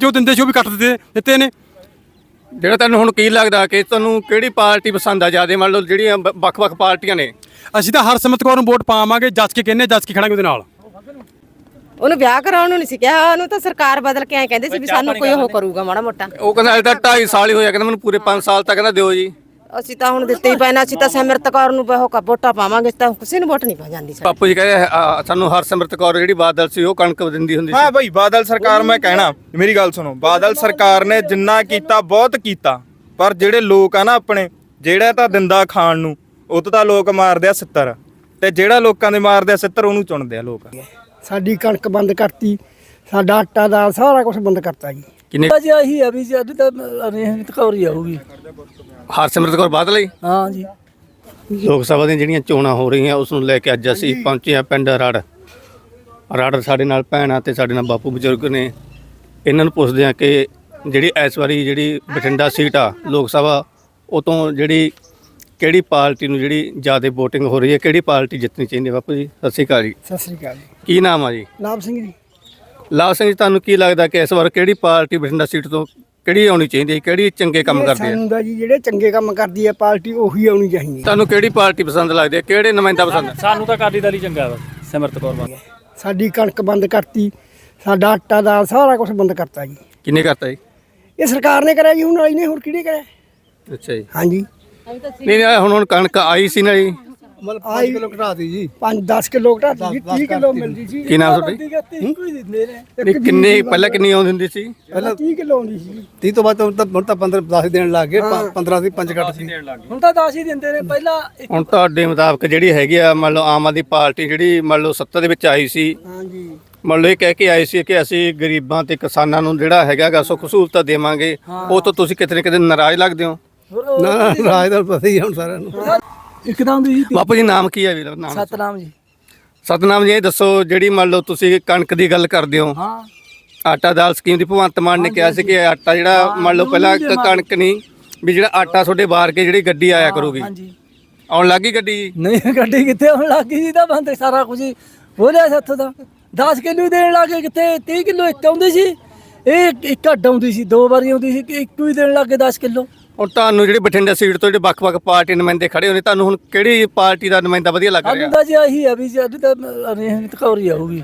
ਜੋ ਦਿੰਦੇ ਸੀ ਉਹ ਵੀ ਕੱਟ ਦਿੱਤੇ ਦਿੱਤੇ ਨੇ। ਜਿਹੜਾ ਤੁਹਾਨੂੰ ਹੁਣ ਕੀ ਲੱਗਦਾ ਕਿ ਤੁਹਾਨੂੰ ਕਿਹੜੀ ਪਾਰਟੀ ਪਸੰਦ ਆ? ਜ਼ਿਆਦਾ ਮੰਨ ਲਓ ਜਿਹੜੀਆਂ ਬ- ਵੱਖ-ਵੱਖ ਪਾਰਟੀਆਂ ਨੇ। ਅਸੀਂ ਤਾਂ ਹਰਸਿਮਰਤ ਕੌਰ ਨੂੰ ਵੋਟ ਪਾਵਾਂਗੇ ਜੱਜ ਕੇ ਕਹਿੰਨੇ ਜੱਜ ਕੇ ਖੜਾਂਗੇ ਉਹਦੇ ਨਾਲ। ਉਹਨੂੰ ਵਿਆਹ ਕਰਾਉਣ ਨੂੰ ਨਹੀਂ ਸੀ ਕਿਹਾ ਉਹਨੂੰ ਤਾਂ ਸਰਕਾਰ ਬਦਲ ਕੇ ਐ ਕਹਿੰਦੇ ਸੀ ਵੀ ਸਾਨੂੰ ਕੋਈ ਉਹ ਕਰੂਗਾ ਮਾੜਾ ਮੋਟਾ। ਉਹ ਕਹਿੰਦਾ ਅਜੇ ਤਾਂ 2.5 ਸਾਲ ਹੀ ਹੋਇਆ ਕਹਿੰਦਾ ਮੈਨੂੰ ਪੂਰੇ 5 ਸਾਲ ਤੱਕ ਕਹਿੰਦਾ ਦਿਓ ਜੀ। ਅਸੀਂ ਤਾਂ ਹੁਣ ਦਿੱਤੇ ਹੀ ਪੈਣਾ ਅਸੀਂ ਤਾਂ ਸਿਮਰਤ ਕੌਰ ਨੂੰ ਉਹ ਕ- ਵੋਟਾਂ ਪਾਵਾਂਗੇ ਤਾਂ ਕਿਸੇ ਨੂੰ ਵੋਟ ਨਹੀਂ ਪਾ ਜਾਂਦੀ ਸਾਡੀ। ਬਾਪੂ ਜੀ ਕਹਿੰਦੇ ਆ, ਸਾਨੂੰ ਹਰਸਿਮਰਤ ਕੌਰ ਜਿਹੜੀ ਬਾਦਲ ਸੀ ਉਹ ਕਣਕ ਦਿੰਦੀ ਹੁੰਦੀ ਸੀ। ਹਾਂ ਭਾਈ ਬਾਦਲ ਸਰਕਾਰ ਮੈਂ ਕਹਿਣਾ ਮੇਰੀ ਗੱਲ ਸੁਣੋ ਬਾਦਲ ਸਰਕਾਰ ਨੇ ਜਿੰਨਾ ਕੀਤਾ ਬਹੁਤ ਕੀਤਾ ਪਰ ਜਿਹੜੇ ਲੋਕ ਆ ਨਾ ਆਪਣੇ ਜਿਹੜਾ ਤਾਂ ਦਿੰਦਾ ਖਾਣ ਨੂੰ ਉਹ ਤੋਂ ਤਾਂ ਲੋਕ ਮਾਰਦੇ ਆ 70 ਤੇ ਜਿਹੜਾ ਲੋਕਾਂ ਦੇ ਮਾਰਦੇ ਆ 70 ਉਹਨੂੰ ਚੁਣਦੇ ਆ ਲੋਕ। ਸਾਡੀ ਕਣਕ ਬੰਦ ਕਰਤੀ ਸਾਡਾ ਆਟਾ ਦਾਲ ਸਾਰਾ ਕੁਝ ਬੰਦ ਕਰਤਾ ਜੀ। ਕਿੰਨੇ ਜੀ ਆਹੀ ਆ ਵੀ ਜੀ ਅੱਜ ਤਾਂ ਰਹਿਮਤ ਕੌਰ ਹੀ ਆਊਗੀ। ਹਰਸਿਮਰਤ ਕੌਰ ਬਾਦਲ ਹੀ? ਹਾਂ ਜੀ। ਲੋਕ ਸਭਾ ਦੀਆਂ ਜਿਹੜੀਆਂ ਚੋਣਾਂ ਹੋ ਰਹੀਆਂ ਉਸ ਨੂੰ ਲੈ ਕੇ ਅੱਜ ਅਸੀਂ ਪਹੁੰਚੇ ਹਾਂ ਪਿੰਡ ਰੜ ਰੜ ਸਾਡੇ ਨਾਲ ਭੈਣਾਂ ਤੇ ਸਾਡੇ ਨਾਲ ਬਾਪੂ ਬਜ਼ੁਰਗ ਨੇ। ਇਹਨਾਂ ਨੂੰ ਪੁੱਛਦੇ ਹਾਂ ਕਿ ਜਿਹੜੀ ਇਸ ਵਾਰੀ ਜਿਹੜੀ ਬਠਿੰਡਾ ਸੀਟ ਆ ਲੋਕ ਸਭਾ ਉਹ ਤੋਂ ਜਿਹੜੀ ਕਿਹੜੀ ਪਾਰਟੀ ਨੂੰ ਜਿਹੜੀ ਜ਼ਿਆਦਾ VOTING ਹੋ ਰਹੀ ਹੈ ਕਿਹੜੀ ਪਾਰਟੀ ਜਿੱਤਣੀ ਚਾਹੀਦੀ ਹੈ ਬਾਪੂ ਜੀ? ਸਤਿ ਸ਼੍ਰੀ ਅਕਾਲ ਜੀ। ਸਤਿ ਸ੍ਰੀ ਅਕਾਲ ਜੀ। ਕੀ ਨਾਮ ਆ ਜੀ? ਲਾਭ ਸਿੰਘ ਜੀ। ਲਾਭ ਸਿੰਘ ਜੀ ਤੁਹਾਨੂੰ ਕੀ ਲੱਗਦਾ ਕਿ ਇਸ ਵਾਰ ਕਿਹੜੀ ਪਾਰਟੀ ਬਠਿੰਡਾ ਸੀਟ ਤੋਂ ਕਿਹੜੀ ਆਉਣੀ ਚਾਹੀਦੀ ਹੈ? ਕਿਹੜੀ ਚੰਗੇ ਕੰਮ ਕਰਦੀ ਹੈ? ਸਾਨੂੰ ਦਾ ਜੀ ਜਿਹੜੇ ਚੰਗੇ ਕੰਮ ਕਰਦੀ ਹੈ ਪਾਰਟੀ ਉਹੀ ਆਉਣੀ ਚਾਹੀਦੀ ਹੈ। ਤੁਹਾਨੂੰ ਕਿਹੜੀ ਪਾਰਟੀ ਪਸੰਦ ਲੱਗਦੀ ਹੈ? ਕਿਹੜੇ ਨੁਮਾਇੰਦਾ ਪਸੰਦ ਹੈ? ਸਾਨੂੰ ਤਾਂ ਅਕਾਲੀ ਦਲ ਹੀ ਚੰਗਾ ਵਾ ਸਿਮਰਤ ਕੌਰ ਵਾ ਸਾਡੀ ਕਣਕ ਬੰਦ ਕਰਤੀ ਸਾਡਾ ਆਟਾ ਦਾਲ ਸਾਰਾ ਕੁਝ ਬੰਦ ਕਰਤਾ ਜੀ। ਕਿੰਨੇ ਕਰਤਾ ਜੀ? ਇਹ ਸਰਕਾਰ ਨੇ ਕਰਿਆ ਜੀ ਹੁਣ ਆਈ ਨੇ ਹੋਰ ਕਿਹੜੇ ਕਰਿਆ? ਅੱਛਾ ਜੀ। ਹਾਂਜੀ। ਨਹੀਂ ਨਹੀਂ ਹੁਣ ਹੁਣ ਕਣਕ ਆਈ ਸੀ ਨਾ ਜੀ। ਆਈ ਕਿਲੋ ਘਟਾਤੀ ਜੀ। 5 10 ਕਿਲੋ ਘਟਾਤੀ ਜੀ 30 ਕਿਲੋ ਮਿਲਦੀ ਸੀ। ਕੀ ਨਾਮ ਤੁਹਾਡਾ ਜੀ? ਕੋਈ ਦਿੰਦੇ ਨੇ ਨਹੀਂ ਕਿੰਨੇ ਪਹਿਲਾਂ ਕਿੰਨੀ ਆਉਂਦੀ ਹੁੰਦੀ ਸੀ? ਪਹਿਲਾਂ 30 ਕਿਲੋ ਆਉਂਦੀ ਸੀ। 30 ਤੋਂ ਬਾਅਦ ਤਾਂ ਹੁਣ ਤਾਂ ਹੁਣ ਤਾਂ 15 10 ਦੇਣ ਲੱਗ ਗਏ 15 ਦੀ 5 ਘੱਟ ਸੀ। ਹੁਣ ਤਾਂ 10 ਹੀ ਦਿੰਦੇ ਨੇ ਪਹਿਲਾਂ ਇੱਕ ਹੁਣ ਤੁਹਾਡੇ ਮੁਤਾਬਕ ਜਿਹੜੀ ਹੈਗੀ ਆ ਮੰਨ ਲਓ ਆਮ ਆਦਮੀ ਪਾਰਟੀ ਜਿਹੜੀ ਮੰਨ ਲਓ ਸੱਤਾ ਦੇ ਵਿੱਚ ਆਈ ਸੀ। ਹਾਂਜੀ। ਮੰਨ ਲਓ ਇਹ ਕਹਿ ਕੇ ਆਈ ਸੀ ਕਿ ਅਸੀਂ ਗਰੀਬਾਂ ਤੇ ਕਿਸਾਨਾਂ ਨੂੰ ਜਿਹੜਾ ਹੈਗਾਗਾ ਸੁੱਖ ਸਹੂਲਤਾਂ ਦੇਵਾਂਗੇ। ਉਹ ਤੋਂ ਤੁਸੀਂ ਕਿਤੇ ਨਾ ਕਿਤੇ ਨਾਰਾਜ਼ ਲੱਗਦੇ ਹੋ। ਨਾ ਰਾਜ ਦਾ ਪਤਾ ਹੀ ਹੈ ਹੁਣ ਸਾਰਿਆਂ ਨੂੰ। ਇੱਕਦਮ ਦੀ ਬਾਪੂ ਜੀ ਨਾਮ ਕੀ ਹੈ ਵੀਰ? ਨਾਮ ਸਤਨਾਮ ਜੀ। ਸਤਨਾਮ ਜੀ ਇਹ ਦੱਸੋ ਜਿਹੜੀ ਮੰਨ ਲਓ ਤੁਸੀਂ ਕਣਕ ਦੀ ਗੱਲ ਕਰਦੇ ਹੋ। ਹਾਂ। ਆਟਾ ਦਾਲ ਸਕੀਮ ਦੀ ਭਗਵੰਤ ਮਾਨ ਨੇ ਕਿਹਾ ਸੀ ਕਿ ਆਟਾ ਜਿਹੜਾ ਮੰਨ ਲਓ ਪਹਿਲਾਂ ਕਣਕ ਨਹੀਂ ਵੀ ਜਿਹੜਾ ਆਟਾ ਤੁਹਾਡੇ ਬਾਹਰ ਕੇ ਜਿਹੜੀ ਗੱਡੀ ਆਇਆ ਕਰੂਗੀ। ਹਾਂਜੀ। ਆਉਣ ਲੱਗੀ ਗੱਡੀ? ਨਹੀਂ ਗੱਡੀ ਕਿੱਥੇ ਹੁਣ ਲੱਗ ਜੀ? ਤਾਂ ਬੰਦੇ ਸਾਰਾ ਕੁਝ ਹੀ। ਹੋ ਲਿਆ ਸੱਥ ਦਾ। 10 ਕਿਲੋ ਦੇਣ ਲੱਗੇ ਕਿੱਥੇ? 30 ਕਿਲੋ ਇੱਕ ਆਉਂਦੀ ਸੀ। ਇਹ ਇੱਕ ਅੱਡ ਆਉਂਦੀ ਸੀ ਦੋ ਵਾਰੀ ਆਉਂਦੀ ਸੀ। ਕਿ ਇੱਕੋ ਹੀ ਦੇਣ ਲੱਗੇ 10 ਕਿਲੋ। ਹੁਣ ਤੁਹਾਨੂੰ ਜਿਹੜੀ ਬਠਿੰਡਾ ਸੀਟ ਤੋਂ ਜਿਹੜੇ ਵੱਖ-ਵੱਖ ਪਾਰਟੀ ਨੁਮਾਇੰਦੇ ਖੜੇ ਹੋਣੇ ਤੁਹਾਨੂੰ ਹੁਣ ਕਿਹੜੀ ਪਾਰਟੀ ਦਾ ਨੁਮਾਇੰਦਾ ਵਧੀਆ ਲੱਗ ਰਿਹਾ? ਸਾਨੂੰ ਤਾਂ ਜੀ ਆਹੀ ਆ ਵੀ ਜੀ ਅੱਜ ਤਾਂ ਰਹਿਮਤ ਕੌਰ ਹੀ ਆਊਗੀ।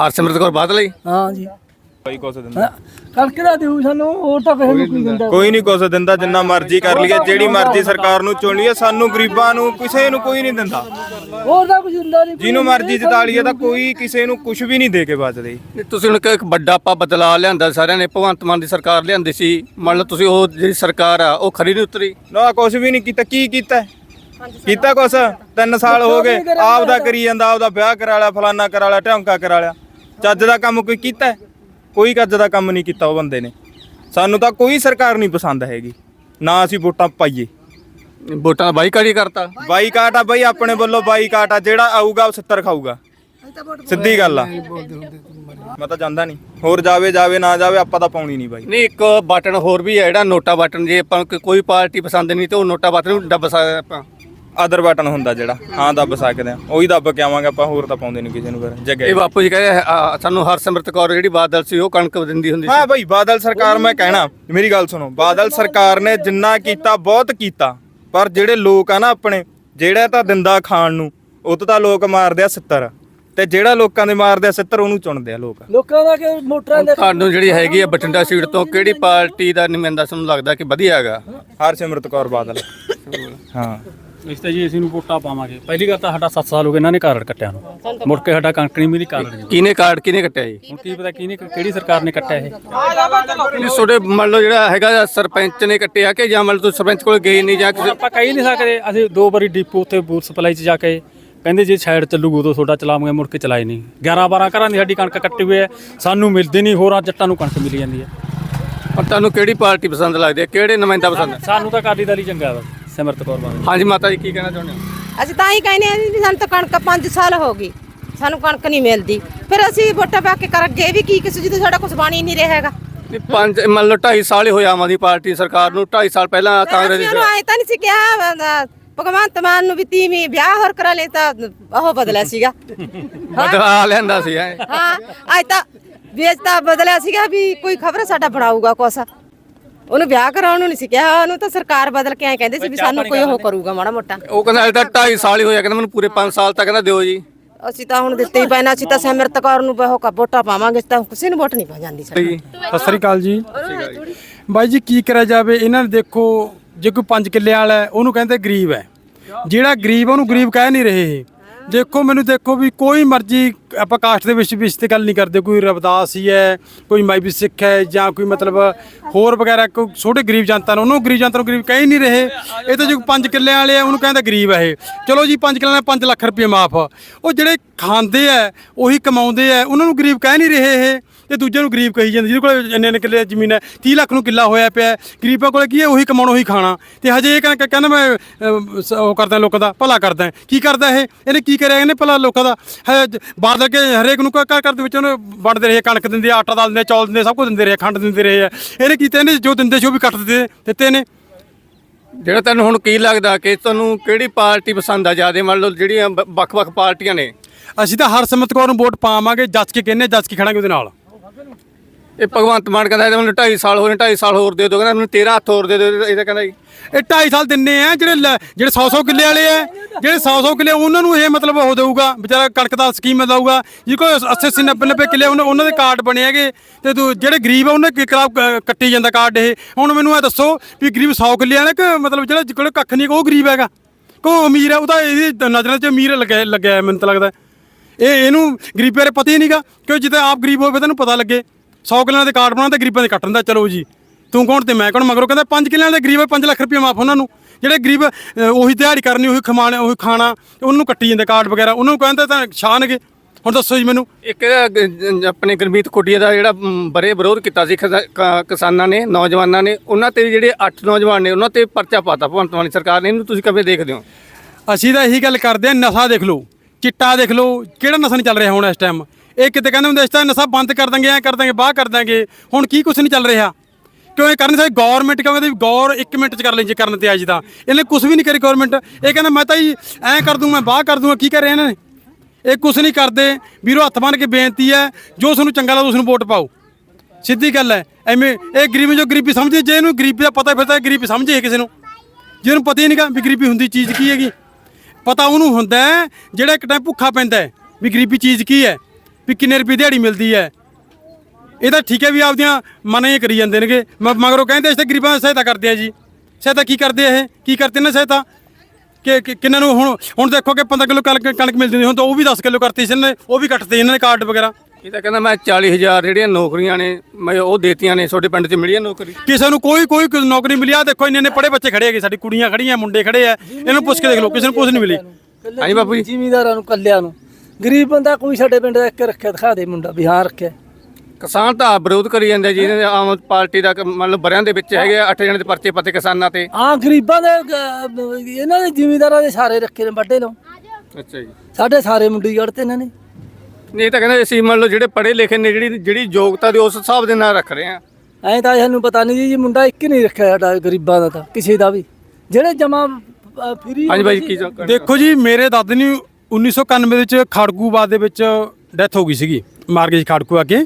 ਹਰਸਿਮਰਤ ਕੌਰ ਬਾਦਲ ਹੀ? ਹਾਂ ਜੀ। ਭਾਈ ਕੁਛ ਦਿੰਦਾ। ਹਾਂ, ਕਣਕ ਦਾ ਦਿਓ ਸਾਨੂੰ ਹੋਰ ਤਾਂ ਕਿਸੇ ਨੂੰ ਕੋਈ ਦਿੰਦਾ। ਕੋਈ ਨਹੀਂ ਕੁਛ ਦਿੰਦਾ ਜਿੰਨਾ ਮਰਜ਼ੀ ਕਰ ਲਈਏ ਜਿਹੜੀ ਮਰਜ਼ੀ ਸਰਕਾਰ ਨੂੰ ਚੁਣ ਲਈਏ ਸਾਨੂੰ ਗਰੀਬਾਂ ਨੂੰ ਕਿਸੇ ਨੂੰ ਕੋਈ ਨਹੀਂ ਦਿੰਦਾ। ਹੋਰ ਤਾਂ ਕੁਝ ਦਿੰਦਾ ਨਹੀਂ ਜਿਹਨੂੰ ਮਰਜ਼ੀ ਜਿਤਾ ਲਈਏ ਤਾਂ ਕੋਈ ਕਿਸੇ ਨੂੰ ਕੁਝ ਵੀ ਨਹੀਂ ਦੇ ਕੇ ਬਚਦੇ ਨਹੀਂ, ਤੁਸੀਂ ਹੁਣ ਇੱਕ ਵੱਡਾ ਆਪਾਂ ਬਦਲਾਅ ਲਿਆਂਦਾ ਸਾਰਿਆਂ ਨੇ ਭਗਵੰਤ ਮਾਨ ਦੀ ਸਰਕਾਰ ਲਿਆਂਦੀ ਸੀ। ਮੰਨ ਲਓ ਤੁਸੀਂ ਉਹ ਜਿਹੜੀ ਸਰਕਾਰ ਆ ਉਹ ਖਰੀ ਨਹੀਂ ਉਤਰੀ। ਨਾ ਕੁਝ ਵੀ ਨਹੀਂ ਕੀਤਾ ਕੀ ਕੀਤਾ? ਕੀਤਾ ਕੁਛ? ਤਿੰਨ ਸਾਲ ਹੋ ਗਏ ਆਪਦਾ ਕਰੀ ਜਾਂਦਾ ਆਪਦਾ ਵਿਆਹ ਕਰਾ ਲਿਆ ਫਲਾਨਾ ਕਰਾ ਲਿਆ ਢੌਂਕਾ ਕਰਾ ਲਿਆ। ਚੱਜ ਦਾ ਕੰਮ ਕੋਈ ਕੀਤਾ? ਹੈ? ਕੋਈ ਚੱਜ ਦਾ ਕੰਮ ਨਹੀਂ ਕੀਤਾ ਉਹ ਬੰਦੇ ਨੇ। ਸਾਨੂੰ ਤਾਂ ਕੋਈ ਸਰਕਾਰ ਨਹੀਂ ਪਸੰਦ ਹੈਗੀ। ਨਾ ਅਸੀਂ ਵੋਟਾਂ ਪਾਈਏ। ਵੋਟਾਂ ਦਾ ਬਾਈਕਾਟ ਹੀ ਕਰਤਾ। ਬਾਈਕਾਟ ਆ ਬਈ ਆਪਣੇ ਵੱਲੋਂ ਬਾਈਕਾਟ ਆ ਜਿਹੜਾ ਆਊਗਾ ਉਹ 70 ਖਾਊਗਾ। ਸਿੱਧੀ ਗੱਲ ਆ। ਮੈਂ ਤਾਂ ਜਾਂਦਾ ਨਹੀਂ। ਹੋਰ ਜਾਵੇ ਜਾਵੇ ਨਾ ਜਾਵੇ ਆਪਾਂ ਤਾਂ ਪਾਉਣੀ ਨਹੀਂ ਬਾਈ। ਨਹੀਂ ਇੱਕ ਬਟਨ ਹੋਰ ਵੀ ਹੈ ਜਿਹੜਾ ਨੋਟਾ ਬਟਨ ਜੇ ਆਪਾਂ ਕੋਈ ਪਾਰਟੀ ਪਸੰਦ ਨਹੀਂ ਤੇ ਉਹ ਨੋਟਾ ਬਟਨ ਨੂੰ ਦੱਬ ਸਕਦੇ ਆਪਾਂ। ਅਦਰ ਬਟਨ ਹੁੰਦਾ ਜਿਹੜਾ। ਹਾਂ ਦੱਬ ਸਕਦੇ ਆ ਉਹੀ ਦੱਬ ਕੇ ਆਵਾਂਗੇ ਆਪਾਂ ਹੋਰ ਤਾਂ ਪਾਉਂਦੇ ਨਹੀਂ ਕਿਸੇ ਨੂੰ ਫਿਰ ਇਹ ਜੱਗੇ ਬਾਪੂ ਜੀ ਕਹਿੰਦੇ ਆ, ਸਾਨੂੰ ਹਰਸਿਮਰਤ ਕੌਰ ਜਿਹੜੀ ਬਾਦਲ ਸੀ ਉਹ ਕਣਕ ਦਿੰਦੀ ਹੁੰਦੀ ਸੀ। ਹਾਂ ਭਾਈ ਬਾਦਲ ਸਰਕਾਰ ਮੈਂ ਕਹਿਣਾ ਮੇਰੀ ਗੱਲ ਸੁਣੋ ਬਾਦਲ ਸਰਕਾਰ ਨੇ ਜਿੰਨਾ ਕੀਤਾ ਬਹੁਤ ਕੀਤਾ। ਪਰ ਜਿਹੜੇ ਲੋਕ ਆ ਨਾ ਆਪਣੇ ਜਿਹੜਾ ਤਾਂ ਦਿੰਦਾ ਖਾਣ ਨੂੰ ਉਹ ਤੋਂ ਤਾਂ ਲੋਕ ਮਾਰਦੇ ਆ 70 ਤੇ ਜਿਹੜਾ ਲੋਕਾਂ ਦੇ ਮਾਰਦੇ ਆ 70 ਉਹਨੂੰ ਚੁਣਦੇ ਆ ਲੋਕ। ਲੋਕਾਂ ਦਾ ਕਿ ਮੋਟਰਾਂ ਦੇ ਤੁਹਾਨੂੰ ਜਿਹੜੀ ਹੈਗੀ ਆ ਬਠਿੰਡਾ ਸੀਟ ਤੋਂ ਕਿਹੜੀ ਪਾਰਟੀ ਦਾ ਨੁਮਾਇੰਦਾ ਤੁਹਾਨੂੰ ਲੱਗਦਾ ਕਿ ਵਧੀਆ ਹੈਗਾ? ਹਰਸਿਮਰਤ ਕੌਰ ਬਾਦਲ। ਹਾਂ। ਇਸ ਤੇ ਜੀ ਅਸੀਂ ਨੂੰ ਵੋਟਾਂ ਪਾਵਾਂਗੇ। ਪਹਿਲੀ ਗੱਲ ਤਾਂ ਸਾਡਾ 7 ਸਾਲ ਹੋ ਗਏ ਇਹਨਾਂ ਨੇ ਕਾਰਡ ਕੱਟਿਆ ਨੂੰ। ਮੁੜ ਕੇ ਸਾਡਾ ਕਣਕ ਨਹੀਂ ਮਿਲੀ ਕਾਰਡ ਨਹੀਂ ਕਿਹਨੇ ਕਾਰਡ ਕਿਹਨੇ ਕੱਟਿਆ ਜੀ? ਹੁਣ ਕੀ ਪਤਾ ਕਿਹਨੇ ਕਿਹੜੀ ਸਰਕਾਰ ਨੇ ਕੱਟਿਆ ਇਹ? ਨਹੀਂ ਤੁਹਾਡੇ ਮੰਨ ਲਓ ਜਿਹੜਾ ਹੈਗਾ ਸਰਪੰਚ ਨੇ ਕੱਟਿਆ ਕਿ ਜਾਂ ਮੰਨ ਲਓ ਤੁਸੀਂ ਸਰਪੰਚ ਕੋਲ ਗਏ ਨਹੀਂ ਜਾਂ ਕਿਸੇ ਆਪਾਂ ਕਹਿ ਨਹੀਂ ਸਕਦੇ। ਅਸੀਂ ਦੋ ਵਾਰੀ ਡਿਪੂ ਉੱਤੇ ਬੂਥ ਸਪਲਾਈ 'ਚ ਜਾ ਕੇ ਕਹਿੰਦੇ ਜੇ ਸਾਈਡ ਚੱਲੂਗਾ ਉਦੋਂ ਤੁਹਾਡਾ ਚਲਾਵਾਂਗੇ ਮੁੜ ਕੇ ਚਲਾਏ ਨਹੀਂ। 11 12 ਘਰਾਂ ਦੀ ਸਾਡੀ ਕਣਕ ਕੱਟੀ ਹੋਈ ਹੈ। ਸਾਨੂੰ ਮਿਲਦੀ ਨਹੀਂ ਹੋਰਾਂ ਜੱਟਾਂ ਨੂੰ ਕਣਕ ਮਿਲੀ ਜਾਂਦੀ ਹੈ। ਹੁਣ ਤੁਹਾਨੂੰ ਕਿਹੜੀ ਪਾਰਟੀ ਪਸੰਦ ਲੱਗਦੀ ਹੈ? ਕਿਹੜੇ ਨੁਮਾਇੰਦਾ ਪਸੰਦ ਹੈ? ਸਾਨੂੰ ਤਾਂ ਅਕਾਲੀ ਦਲ ਹੀ ਚੰਗਾ ਵਾ ਸਿਮਰਤ ਕੌਰ ਬਾਦਲ ਹਾਂਜੀ ਮਾਤਾ ਜੀ ਕੀ ਕਹਿਣਾ ਚਾਹੁੰਦੇ ਹੋ? ਅਸੀਂ ਤਾਂ ਹੀ ਕਹਿੰਦੇ ਆ ਵੀ ਸਾਨੂੰ ਤਾਂ ਕਣਕ 5 ਸਾਲ ਹੋ ਗਈ। ਸਾਨੂੰ ਕਣਕ ਨਹੀਂ ਮਿਲਦੀ। ਫਿਰ ਅਸੀਂ ਵੋਟਾਂ ਪਾ ਕੇ ਕਰਾਂਗੇ ਵੀ ਕੀ ਕਿਸੇ ਜਦੋਂ ਸਾਡਾ ਕੁਝ ਬਣ ਹੀ ਨਹੀਂ ਰਿਹਾ ਹੈਗਾ। ਪੰਜ ਮੰਨ ਲਓ 2.5 ਸਾਲ ਹੀ ਹੋਇਆ ਆਮ ਆਦਮੀ ਪਾਰਟੀ ਸਰਕਾਰ ਨੂੰ 2.5 ਸਾਲ ਪਹਿਲਾਂ ਕਾਂਗਰਸ ਦੀ ਅਸੀਂ ਉਹਨੂੰ ਆਏ ਤਾਂ ਨਹੀਂ ਸੀ ਕਿਹਾ ਅਹ, ਭਗਵੰਤ ਮਾਨ ਨੂੰ ਵੀ ਤੀਵੀਂ ਵਿਆਹ ਹੋਰ ਕਰਾ ਲੈ ਤਾਂ ਉਹ ਬਦਲਿਆ ਸੀਗਾ। ਬਦਲਾ ਲੈਂਦਾ ਸੀ ਐ ਹਾਂ ਅੱਜ ਤਾਂ ਵੇਚਤਾ ਬਦਲਿਆ ਸੀਗਾ ਵੀ ਕੋਈ ਖਬਰ ਸਾਡਾ ਬਣਾਊਗਾ ਕੁਛ। ਉਹਨੂੰ ਵਿਆਹ ਕਰਾਉਣ ਨੂੰ ਨਹੀਂ ਸੀ ਕਿਹਾ ਉਹਨੂੰ ਤਾਂ ਸਰਕਾਰ ਬਦਲ ਕੇ ਐ ਕਹਿੰਦੇ ਸੀ ਵੀ ਸਾਨੂੰ ਕੋਈ ਉਹ ਕਰੂਗਾ ਮਾੜਾ ਮੋਟਾ। ਉਹ ਕਹਿੰਦਾ ਅਜੇ ਤਾਂ 2.5 ਸਾਲ ਹੀ ਹੋਇਆ ਕਹਿੰਦਾ ਮੈਨੂੰ ਪੂਰੇ 5 ਸਾਲ ਤੱਕ ਕਹਿੰਦਾ ਦਿਓ ਜੀ। ਅਸੀਂ ਤਾਂ ਹੁਣ ਦਿੱਤੇ ਹੀ ਪੈਣਾ ਅਸੀਂ ਤਾਂ ਸਿਮਰਤ ਕੌਰ ਨੂੰ ਬਹੁ ਕਾ ਵੋਟਾਂ ਪਾਵਾਂਗੇ ਤਾਂ ਕਿਸੇ ਨੂੰ ਵੋਟ ਨਹੀਂ ਪਾ ਜਾਂਦੀ ਸਾਡੀ ਸਤਿ ਸ੍ਰੀ ਅਕਾਲ ਜੀ। ਬਾਈ ਜੀ ਕੀ ਕਰਿਆ ਜਾਵੇ ਇਹਨਾਂ ਨੇ ਦੇਖੋ ਜੇ ਕੋਈ 5 ਕਿੱਲੇ ਵਾਲਾ ਹੈ ਉਹਨੂੰ ਕਹਿੰਦੇ ਗਰੀਬ ਹੈ। ਜਿਹੜਾ ਗਰੀਬ ਉਹਨੂੰ ਗਰੀਬ ਕਹਿ ਨਹੀਂ ਰਹੇ ਇਹ। ਦੇਖੋ, ਮੈਨੂੰ ਦੇਖੋ ਵੀ ਕੋਈ ਮਰਜ਼ੀ ਆਪਾਂ ਕਾਸਟ ਦੇ ਵਿੱਚ ਵੀ ਇਸ ਤੇ ਗੱਲ ਨਹੀਂ ਕਰਦੇ, ਕੋਈ ਰਵਦਾਸੀ ਹੈ ਕੋਈ ਮਾਈਬੀ ਸਿੱਖ ਹੈ ਜਾਂ ਕੋਈ ਮਤਲਬ ਹੋਰ ਵਗੈਰਾ, ਕੋਈ ਛੋਟੇ ਗਰੀਬ ਜਨਤਾ ਨੂੰ, ਉਹਨੂੰ ਗਰੀਬ ਜਨਤਾ ਨੂੰ ਗਰੀਬ ਕਹਿ ਹੀ ਨਹੀਂ ਰਹੇ। ਇਹ ਤਾਂ ਜੋ 5 ਕਿੱਲੇ ਵਾਲੇ ਆ, ਉਹਨੂੰ ਕਹਿੰਦਾ ਗਰੀਬ ਹੈ ਇਹ। ਚਲੋ ਜੀ 5 ਕਿੱਲੇ 5 ਲੱਖ ਰੁਪਏ ਮਾਫ। ਉਹ ਜਿਹੜੇ ਖਾਂਦੇ ਆ, ਉਹੀ ਕਮਾਉਂਦੇ ਆ, ਉਹਨਾਂ ਨੂੰ ਗਰੀਬ ਕਹਿ ਨਹੀਂ ਰਹੇ ਇਹ। ਤੇ ਦੂਜੇ ਨੂੰ ਗਰੀਬ ਕਹੀ ਜਾਂਦੇ ਜਿਹਦੇ ਕੋਲ ਇੰਨੇ ਇੰਨੇ ਕਿੱਲੇ ਜ਼ਮੀਨ ਹੈ 30 ਲੱਖ ਨੂੰ ਕਿੱਲਾ ਹੋਇਆ ਪਿਆ। ਗਰੀਬਾਂ ਕੋਲੇ ਕੀ ਹੈ ਉਹੀ ਕਮਾਉਣਾ ਉਹੀ ਖਾਣਾ। ਤੇ ਹਜੇ ਇਹ ਕਹਿੰਦਾ ਕਹਿੰਦਾ ਮੈਂ ਉਹ ਕਰਦਾ ਲੋਕਾਂ ਦਾ ਭਲਾ ਕਰਦਾ ਕੀ ਕਰਦਾ ਇਹ? ਇਹਨੇ ਕੀ ਕਰਿਆ? ਇਹਨੇ ਭਲਾ ਲੋਕਾਂ ਦਾ ਬਾਦਲ ਕੇ ਹਰੇਕ ਨੂੰ ਘਰ ਘਰ ਦੇ ਵਿੱਚ ਉਹਨੇ ਵੰਡਦੇ ਰਹੇ ਕਣਕ ਦਿੰਦੇ ਆਟਾ ਦਾਲ ਦਿੰਦੇ ਚੌਲ ਦਿੰਦੇ ਸਭ ਕੁਝ ਦਿੰਦੇ ਰਹੇ ਖੰਡ ਦਿੰਦੇ ਰਹੇ ਆ। ਇਹਨੇ ਕੀਤਾ? ਇਹਨੇ ਜੋ ਦਿੰਦੇ ਸੀ ਉਹ ਵੀ ਕੱਟ ਦਿੱਤੇ ਦਿੱਤੇ ਨੇ ਜਿਹੜਾ ਤੈਨੂੰ ਹੁਣ ਕੀ ਲੱਗਦਾ ਕਿ ਤੁਹਾਨੂੰ ਕਿਹੜੀ ਪਾਰਟੀ ਪਸੰਦ ਆ? ਜ਼ਿਆਦਾ ਮੰਨ ਲਓ ਜਿਹੜੀਆਂ ਵੱਖ-ਵੱਖ ਪਾਰਟੀਆਂ ਨੇ। ਅਸੀਂ ਤਾਂ ਹਰਸਿਮਰਤ ਕੌਰ ਨੂੰ ਵੋਟ ਪਾਵਾਂਗੇ ਜੱਜ ਕੇ ਕਹਿੰਨੇ ਜੱਜ ਕੇ ਖੜਾਂਗੇ ਉਹਦੇ ਨਾਲ। ਇਹ ਭਗਵੰਤ ਮਾਨ ਕਹਿੰਦਾ ਇਹਦੇ ਮੈਨੂੰ 2.5 ਸਾਲ ਹੋਰ ਨੇ 2.5 ਸਾਲ ਹੋਰ ਦੇ ਦਿਓ, ਕਹਿੰਦਾ ਮੈਨੂੰ 13 ਹੱਥ ਹੋਰ ਦੇ ਦਿਓ, ਇਹਦਾ ਕਹਿੰਦਾ ਜੀ। ਇਹ 2.5 ਸਾਲ ਦਿੰਨੇ ਆ, ਜਿਹੜੇ ਲ- ਜਿਹੜੇ 100-100 ਕਿੱਲੇ ਵਾਲੇ ਆ, ਜਿਹੜੇ 100-100 ਕਿੱਲੇ, ਉਹਨਾਂ ਨੂੰ ਇਹ ਮਤਲਬ ਉਹ ਦੇਊਗਾ, ਵਿਚਾਰਾ ਕਣਕ ਦਾ ਸਕੀਮ ਦਊਗਾ ਜੇ ਕੋਈ 80 90 90 ਕਿੱਲੇ, ਉਹਨਾਂ ਉਹਨਾਂ ਦੇ ਕਾਰਡ ਬਣੇ ਹੈਗੇ, ਤੇ ਦੂ- ਜਿਹੜੇ ਗਰੀਬ ਆ, ਉਹਨੇ ਖਿਲਾਫ ਖਰਾਬ ਕੱਟੀ ਜਾਂਦਾ ਕਾਰਡ ਇਹ। ਹੁਣ ਮੈਨੂੰ ਇਹ ਦੱਸੋ ਵੀ ਗਰੀਬ 100 ਕਿੱਲੇ ਵਾਲਾ ਕਿ ਮਤਲਬ ਜਿਹੜਾ ਕੋਲ ਕੱਖ ਨਹੀਂ ਉਹ ਗਰੀਬ ਹੈਗਾ? ਕੋ ਅਮੀਰ ਹੈ ਉਹਦਾ ਇਹਦੀ ਨਜ਼ਰਾਂ 'ਚ ਅਮੀਰ ਲੱਗਿਆ ਲੱਗਿਆ ਹੈ ਮੈਨੂੰ ਤਾਂ ਲੱਗਦਾ। ਇਹ, ਇਹਨੂੰ ਗਰੀਬੀ ਬਾਰੇ ਪਤਾ ਹੀ ਨਹੀਂਗਾ ਕਿ ਜਿੱਤੇ ਆਪ ਗਰੀਬ ਹੋਵੇ, ਤੈਨੂੰ ਪਤਾ ਲੱਗੇ। 100 ਕਿੱਲਿਆਂ ਦੇ ਕਾਰਡ ਬਣਾਉਂਦੇ ਗਰੀਬਾਂ ਦੇ ਕੱਟਣ ਦਾ ਚਲੋ ਜੀ। ਤੂੰ ਕੌਣ ਤੇ ਮੈਂ ਕੌਣ? ਮਗਰੋਂ ਕਹਿੰਦਾ 5 ਕਿੱਲਿਆਂ ਦੇ ਗਰੀਬ 5 ਲੱਖ ਰੁਪਏ ਮਾਫ ਉਹਨਾਂ ਨੂੰ। ਜਿਹੜੇ ਗਰੀਬ ਉਹੀ ਦਿਹਾੜੀ ਕਰਨੀ ਉਹੀ ਖਮਾਣੇ ਉਹੀ ਖਾਣਾ ਤੇ ਉਹਨਾਂ ਨੂੰ ਕੱਟੀ ਜਾਂਦੇ ਕਾਰਡ ਵਗੈਰਾ। ਉਹਨਾਂ ਨੂੰ ਕਹਿੰਦਾ ਤਾਂ ਸ਼ਾਨਗੇ। ਹੁਣ ਦੱਸੋ ਜੀ ਮੈਨੂੰ। ਇੱਕ ਆਪਣੇ ਗੁਰਮੀਤ ਕੋਟੀਆ ਦਾ ਜਿਹੜਾ ਬੜੇ ਵਿਰੋਧ ਕੀਤਾ ਸੀ ਕਿਸਾਨਾਂ ਨੇ ਨੌਜਵਾਨਾਂ ਨੇ ਉਹਨਾਂ ਤੇ ਜਿਹੜੇ 8 ਨੌਜਵਾਨ ਨੇ ਉਹਨਾਂ ਤੇ ਪਰਚਾ ਪਾਤਾ ਭਗਵੰਤ ਮਾਨ ਸਰਕਾਰ ਨੇ। ਇਹਨੂੰ ਤੁਸੀਂ ਕਿਵੇਂ ਦੇਖਦੇ ਹੋ? ਅਸੀਂ ਤਾਂ ਇਹੀ ਗੱਲ ਕਰਦੇ ਆ ਨਸ਼ਾ ਦੇਖ ਲਓ ਚਿੱਟਾ ਦੇਖ ਲਓ ਕਿਹੜਾ ਨਸ਼ਾ ਨਹੀਂ ਚੱਲ ਰਿਹਾ ਹੁਣ ਇਸ ਟਾਈਮ ਇਹ ਕਿਤੇ ਕਹਿੰਦੇ ਹੁੰਦੇ ਇਸ ਟਾਈਮ ਨਸ਼ਾ ਬੰਦ ਕਰ ਦਾਂਗੇ ਐ ਕਰ ਦਾਂਗੇ ਬਾਹ ਕਰ ਦਾਂਗੇ ਹੁਣ ਕੀ ਕੁਛ ਨਹੀਂ ਚੱਲ ਰਿਹਾ? ਕਿਉਂ ਇਹ ਕਰਨ ਸਾਡੀ ਗਵਰਨਮੈਂਟ ਕਹਿੰਦੇ ਵੀ ਗੌਰ 1 ਮਿੰਟ ਚ ਕਰ ਲਈ ਜੇ ਕਰਨ ਤੇ ਅੱਜ ਦਾ? ਇਹਨੇ ਕੁਛ ਵੀ ਨਹੀਂ ਕਰੀ ਗਵਰਨਮੈਂਟ ਇਹ ਕਹਿੰਦਾ ਮੈਂ ਤਾਂ ਜੀ ਐ ਕਰ ਦੂੰ, ਮੈਂ ਬਾਹ ਕਰ ਦੂੰਗਾ ਕੀ ਕਰ ਰਹੇ ਇਹਨਾਂ ਨੇ? ਇਹ ਕੁਛ ਨਹੀਂ ਕਰਦੇ। ਵੀਰੋ, ਹੱਥ ਬੰਨ ਕੇ ਬੇਨਤੀ ਹੈ, ਜੋ ਤੁਹਾਨੂੰ ਚੰਗਾ ਲੱਗਦਾ ਉਸ ਨੂੰ ਵੋਟ ਪਾਓ। ਸਿੱਧੀ ਗੱਲ ਹੈ, ਐਵੇਂ ਇਹ ਗਰੀਬੀ ਜੋ ਗਰੀਬੀ ਸਮਝੇ, ਜੇ ਇਹਨੂੰ ਗਰੀਬੀ ਦਾ ਪਤਾ ਫਿਰ ਤਾਂ ਗਰੀਬੀ ਸਮਝੇ ਕਿਸੇ ਨੂੰ। ਜਿਹਨੂੰ ਪਤਾ ਹੀ ਨਹੀਂਗਾ ਵੀ ਗਰੀਬੀ ਹੁੰਦੀ ਚੀਜ਼ ਕੀ ਹੈਗੀ। ਪਤਾ ਉਹਨੂੰ ਹੁੰਦਾ ਜਿਹੜਾ ਇੱਕ ਟਾਈਮ ਭੁੱਖਾ ਪੈਂਦਾ ਵੀ ਗਰੀਬੀ ਚੀਜ਼ ਕੀ ਹੈ। ਵੀ ਕਿੰਨੇ ਰੁਪਏ ਦਿਹਾੜੀ ਮਿਲਦੀ ਹੈ। ਇਹ ਤਾਂ ਠੀਕ ਹੈ ਵੀ ਆਪਦੀਆਂ ਮਨਾਂ ਹੀ ਕਰੀ ਜਾਂਦੇ ਨੇਗੇ। ਮਗਰੋਂ ਕਹਿੰਦੇ ਅਸੀਂ ਤਾਂ ਗਰੀਬਾਂ ਦੀ ਸਹਾਇਤਾ ਕਰਦੇ ਆ ਜੀ। ਸਹਾਇਤਾ ਕੀ ਕਰਦੇ ਇਹ? ਕੀ ਕਰਦੇ ਨੇ ਸਹਾਇਤਾ? ਕਿ ਕਿੰਨਾਂ ਨੂੰ ਹੁਣ ਹੁਣ ਦੇਖੋ ਕਿ 15 ਕਿਲੋ ਕਣਕ ਕਣਕ ਮਿਲਦੀ ਹੁੰਦੀ ਹੁਣ ਤਾਂ ਉਹ ਵੀ 10 ਕਿਲੋ ਕਰਤੀ ਸੀ ਇਹਨਾਂ ਨੇ। ਉਹ ਵੀ ਕੱਟਦੇ ਇਹਨਾਂ ਨੇ ਕਾਰਡ ਵਗੈਰਾ। ਇਹ ਤਾਂ ਕਹਿੰਦਾ ਮੈਂ 40000 ਜਿਹੜੀਆਂ ਨੌਕਰੀਆਂ ਨੇ ਮੈਂ ਉਹ ਦੇਤੀਆਂ ਨੇ ਤੁਹਾਡੇ ਪਿੰਡ 'ਚ ਮਿਲੀ ਹੈ ਨੌਕਰੀ? ਕਿਸੇ ਨੂੰ ਕੋਈ ਕੋਈ ਨੌਕਰੀ ਮਿਲੀ। ਆ ਦੇਖੋ ਇੰਨੇ ਇੰਨੇ ਪੜੇ ਬੱਚੇ ਖੜੇ ਹੈਗੇ। ਸਾਡੀ ਕੁੜੀਆਂ ਖੜੀਆਂ ਮੁੰਡੇ ਖੜੇ ਆ। ਇਹਨਾਂ ਨੂੰ ਪੁੱਛ ਕੇ ਦੇਖ ਲਓ। ਕਿਸੇ ਨੂੰ ਕੁਝ ਨਹੀਂ ਮਿਲੀ। ਹਾਂਜੀ ਬਾਪੂ ਜੀ। ਜ਼ਿਮੀਦਾਰਾਂ ਨੂੰ ਕੱਲਿਆਂ ਨੂੰ। ਗਰੀਬ ਬੰਦਾ ਕੋਈ ਸਾਡੇ ਪਿੰਡ ਦਾ ਇੱਕ ਰੱਖਿਆ ਦਿਖਾ ਦੇ ਮੁੰਡਾ ਵੀ ਹਾਂ ਰੱਖਿਆ। ਕਿਸਾਨ ਤਾਂ ਆਪ ਵਿਰੋਧ ਕਰੀ ਜਾਂਦੇ ਜੀ ਇਹਨਾਂ ਦੇ ਆਮ ਪਾਰਟੀ ਦਾ ਮਤਲਬ ਬਰਿਆਂ ਦੇ ਵਿੱਚ ਹੈਗੇ 8 ਜਣੇ ਦੇ ਪਰਚੇ ਪੱਤੇ ਕਿਸਾਨਾਂ ਤੇ। ਹਾਂ ਗਰੀਬਾਂ ਦੇ ਅਹ, ਇਹਨਾਂ ਦੇ ਜ਼ਿਮੀਦਾਰਾਂ ਦੇ ਸਾਰੇ ਰੱਖੇ ਨੇ ਵੱਡੇ ਨੂੰ। ਅੱਛਾ ਜੀ। ਸਾਡੇ ਸਾਰੇ ਮੁੰਡੀ ਕੱਢਤੇ ਇਹਨਾਂ ਨੇ ਨਹੀਂ ਇਹ ਤਾਂ ਕਹਿੰਦੇ ਅਸੀਂ ਮੰਨ ਲਓ ਜਿਹੜੇ ਪੜ੍ਹੇ ਲਿਖੇ ਨੇ ਜਿਹੜੀ ਜਿਹੜੀ ਯੋਗਤਾ ਦੇ ਉਸ ਹਿਸਾਬ ਦੇ ਨਾਲ ਰੱਖ ਰਹੇ ਆ। ਐਂ ਤਾਂ ਸਾਨੂੰ ਪਤਾ ਨਹੀਂ ਜੀ ਮੁੰਡਾ ਇੱਕ ਨਹੀਂ ਰੱਖਿਆ ਸਾਡਾ ਗਰੀਬਾਂ ਦਾ ਤਾਂ ਕਿਸੇ ਦਾ ਵੀ। ਜਿਹੜੇ ਜਮਾ ਫਰੀ ਹਾਂਜੀ ਬਾਈ ਕੀ ਦੇਖੋ ਜੀ ਮੇਰੇ ਦਾਦੇ ਨੇ 1991 ਵਿੱਚ ਖੜਗੂਬਾਦ ਦੇ ਵਿੱਚ ਡੈਥ ਹੋ ਗਈ ਸੀਗੀ, ਮਾਰਗੇਜ ਖੜਕੂ ਅੱਗੇ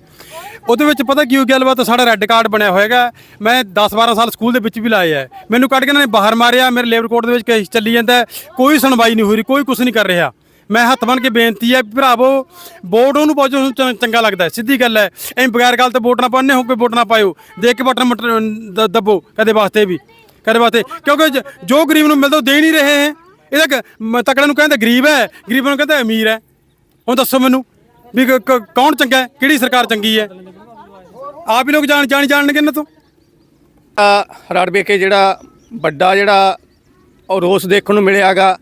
ਉਹਦੇ ਵਿੱਚ ਪਤਾ ਕੀ ਹੋ ਗਿਆ ਗੱਲਬਾਤ ਸਾਡਾ ਰੈੱਡ ਕਾਰਡ ਬਣਿਆ ਹੋਏਗਾ ਮੈਂ 10 12 ਸਾਲ ਸਕੂਲ ਦੇ ਵਿੱਚ ਵੀ ਲਾਏ ਆ। ਮੈਨੂੰ ਕੱਢ ਕੇ ਇਹਨਾਂ ਨੇ ਬਾਹਰ ਮਾਰਿਆ, ਮੇਰੇ ਲੇਬਰ ਕੋਰਟ ਦੇ ਵਿੱਚ ਕੇਸ ਚੱਲੀ ਜਾਂਦਾ ਕੋਈ ਸੁਣਵਾਈ ਨਹੀਂ ਹੋ ਰਹੀ, ਕੋਈ ਕੁਝ ਨਹੀਂ ਕਰ ਰਿਹਾ। ਮੈਂ ਹੱਥ ਬਣ ਕੇ ਬੇਨਤੀ ਹੈ ਭਰਾਵੋ, ਵੋਟ ਉਹਨੂੰ ਪਾਓ ਜੋ ਚੰਗਾ ਲੱਗਦਾ ਸਿੱਧੀ ਗੱਲ ਹੈ ਐਂ ਬਗੈਰ ਗੱਲ 'ਤੇ ਵੋਟ ਨਾ ਪਾਉਂਦੇ ਹੋ ਕੋਈ ਵੋਟ ਨਾ ਪਾਇਓ। ਦੇਖ ਕੇ ਬਟਨ ਮਟਰ ਦੱਬੋ, ਕਦੇ ਵਾਸਤੇ ਵੀ, ਕਦੇ ਵਾਸਤੇ। ਕਿਉਂਕਿ ਜ- ਜੋ ਗਰੀਬ ਨੂੰ ਮਿਲਦਾ, ਉਹ ਦੇ ਨਹੀਂ ਰਹੇ ਹੈ। ਇਹਦਾ ਕ- ਨੂੰ ਕਹਿੰਦੇ ਗਰੀਬ ਹੈ ਗਰੀਬਾਂ ਨੂੰ ਕਹਿੰਦੇ ਅਮੀਰ ਹੈ। ਹੁਣ ਦੱਸੋ ਮੈਨੂੰ ਵੀ ਕ- ਕ- ਕੌਣ ਚੰਗਾ ਹੈ ਕਿਹੜੀ ਸਰਕਾਰ ਚੰਗੀ ਹੈ? ਆਪ ਹੀ ਲੋਕ ਜਾਣ ਜਾਣ ਜਾਣਗੇ ਇਹਨਾਂ ਤੋਂ। ਰੜਵੇ ਕੇ ਜਿਹੜਾ ਵੱਡਾ ਜਿਹੜਾ ਉਹ ਰੋਸ ਦੇਖਣ ਨੂੰ ਮਿਲਿਆਗਾ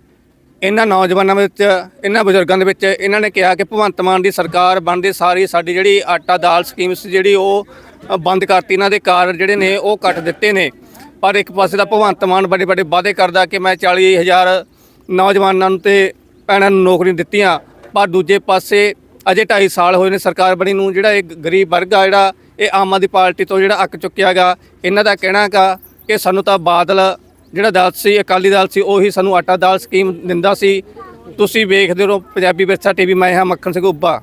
ਇਹਨਾਂ ਨੌਜਵਾਨਾਂ ਵਿੱਚ ਇਹਨਾਂ ਬਜ਼ੁਰਗਾਂ ਦੇ ਵਿੱਚ ਇਹਨਾਂ ਨੇ ਕਿਹਾ ਕਿ ਭਗਵੰਤ ਮਾਨ ਦੀ ਸਰਕਾਰ ਬਣਦੀ ਸਾਰੀ ਸਾਡੀ ਜਿਹੜੀ ਆਟਾ ਦਾਲ ਸਕੀਮ ਸੀ ਜਿਹੜੀ ਉਹ ਅ, ਬੰਦ ਕਰਤੀ। ਇਹਨਾਂ ਦੇ ਕਾਰਡ ਜਿਹੜੇ ਨੇ ਉਹ ਕੱਟ ਦਿੱਤੇ ਨੇ। ਪਰ ਇੱਕ ਪਾਸੇ ਦਾ ਭਗਵੰਤ ਮਾਨ ਵੱਡੇ ਵੱਡੇ ਵਾਅਦੇ ਕਰਦਾ ਕਿ ਮੈਂ 40000 ਨੌਜਵਾਨਾਂ ਨੂੰ ਤੇ ਭੈਣਾਂ ਨੂੰ ਨੌਕਰੀਆਂ ਦਿੱਤੀਆਂ, ਪਰ ਦੂਜੇ ਪਾਸੇ ਅਜੇ 2.5 ਸਾਲ ਹੋਏ ਨੇ ਸਰਕਾਰ ਬਣੀ ਨੂੰ, ਜਿਹੜਾ ਇਹ ਗਰੀਬ ਵਰਗ ਆ, ਜਿਹੜਾ ਇਹ ਆਮ ਆਦਮੀ ਪਾਰਟੀ ਤੋਂ ਜਿਹੜਾ ਅੱਕ ਚੁੱਕਿਆਗਾ ਇਹਨਾਂ ਦਾ ਕਹਿਣਾ ਹੈਗਾ ਕਿ ਸਾਨੂੰ ਤਾਂ ਬਾਦਲ ਜਿਹੜਾ ਦਲ ਸੀ, ਅਕਾਲੀ ਦਲ ਸੀ, ਉਹੀ ਸਾਨੂੰ ਆਟਾ ਦਾਲ ਸਕੀਮ ਦਿੰਦਾ ਸੀ। ਤੁਸੀਂ ਵੇਖਦੇ ਰਹੋ, ਪੰਜਾਬੀ ਵਿਰਸਾ ਟੀਵੀ, ਮੈਂ ਹਾਂ ਮੱਖਣ ਸਿੰਘ ਉੱਬਾ।